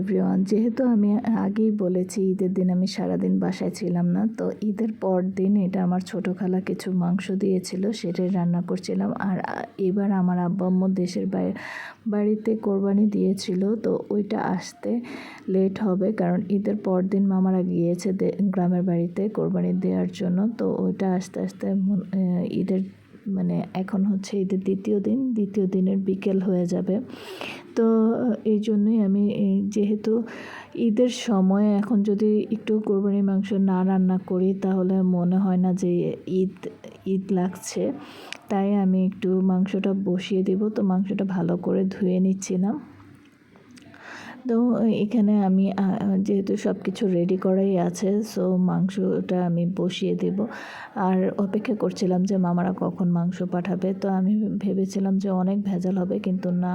Everyone যেহেতু আমি আগেই বলেছি ঈদের দিন আমি সারাদিন বাসায় ছিলাম না, তো ঈদের পর দিন এটা আমার ছোটো খালা কিছু মাংস দিয়েছিল, সেটাই রান্না করছিলাম। আর এবার আমার আব্বা আম্মু দেশের বাড়ি বাড়িতে কোরবানি দিয়েছিল, তো ওইটা আসতে লেট হবে, কারণ ঈদের পর দিন মামারা গিয়েছে গ্রামের বাড়িতে কোরবানি দেওয়ার জন্য, তো ওইটা আস্তে আস্তে ঈদের মানে এখন হচ্ছে ঈদের দ্বিতীয় দিন, দ্বিতীয় দিনের বিকেল হয়ে যাবে। তো এই জন্যই আমি যেহেতু ঈদের সময় এখন যদি একটু কোরবানির মাংস না রান্না করি, তাহলে মনে হয় না যে ঈদ ঈদ লাগছে। তাই আমি একটু মাংসটা বসিয়ে দিব। তো মাংসটা ভালো করে ধুয়ে নিচ্ছিলাম। তো এখানে আমি যেহেতু সব কিছু রেডি করাই আছে সো মাংসটা আমি বসিয়ে দেব। আর অপেক্ষা করছিলাম যে মামারা কখন মাংস পাঠাবে, তো আমি ভেবেছিলাম যে অনেক ভেজাল হবে, কিন্তু না।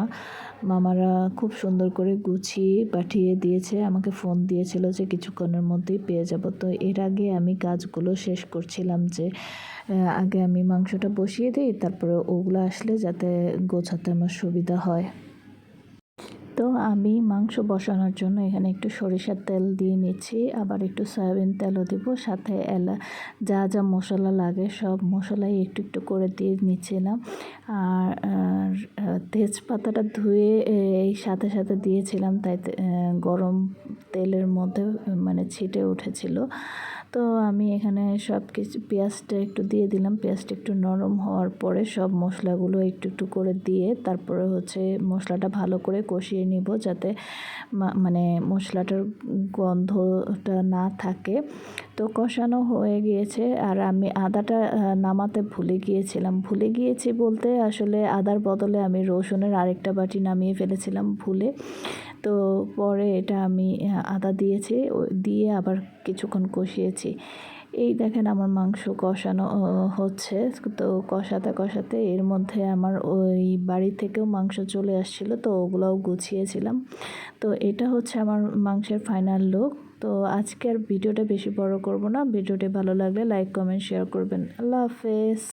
মামারা খুব সুন্দর করে গুছিয়ে পাঠিয়ে দিয়েছে, আমাকে ফোন দিয়েছিল যে কিছুক্ষণের মধ্যেই পেয়ে যাব। তো এর আগে আমি কাজগুলো শেষ করছিলাম যে আগে আমি মাংসটা বসিয়ে দিই, তারপরে ওগুলো আসলে যাতে গোছাতে আমার সুবিধা হয়। আমি মাংস বসানোর জন্য এখানে একটু সরিষার তেল দিয়ে নিচ্ছি। আবার একটু সয়াবিন তেলও দিব, সাথে এলা যা যা মশলা লাগে সব মশলাই একটু একটু করে দিয়ে নিচ্ছিলাম। আর তেজপাতাটা ধুয়ে এই সাথে সাথে দিয়েছিলাম তাই গরম তেলের মধ্যে মানে ছিটে উঠেছিল। তো আমি এখানে সব কিছু পেঁয়াজটা একটু দিয়ে দিলাম। পেঁয়াজটা একটু নরম হওয়ার পরে সব মশলাগুলো একটু একটু করে দিয়ে, তারপরে হচ্ছে মশলাটা ভালো করে কষিয়ে নিব। যাতে মানে মশলাটার গন্ধটা না থাকে। তো কষানো হয়ে গিয়েছে আর আমি আদাটা নামাতে ভুলে গিয়েছিলাম। ভুলে গিয়েছি বলতে আসলে আদার বদলে আমি রসুনের আরেকটা বাটি নামিয়ে ফেলেছিলাম ভুলে। তো পরে এটা আমি আদা দিয়েছি দিয়ে আবার কিছুক্ষণ কষিয়েছি। এই দেখেন আমার মাংস কষানো হচ্ছে। তো কষাতে কষাতে এর মধ্যে আমার ওই বাড়ি থেকেও মাংস চলে আসছিল, তো ওগুলোও গুছিয়েছিলাম। তো এটা হচ্ছে আমার মাংসের ফাইনাল লুক তো আজকের ভিডিওটা বেশি বড় করব না। ভিডিওটি ভালো লাগলে লাইক কমেন্ট শেয়ার করবেন। আল্লাহ হাফেজ।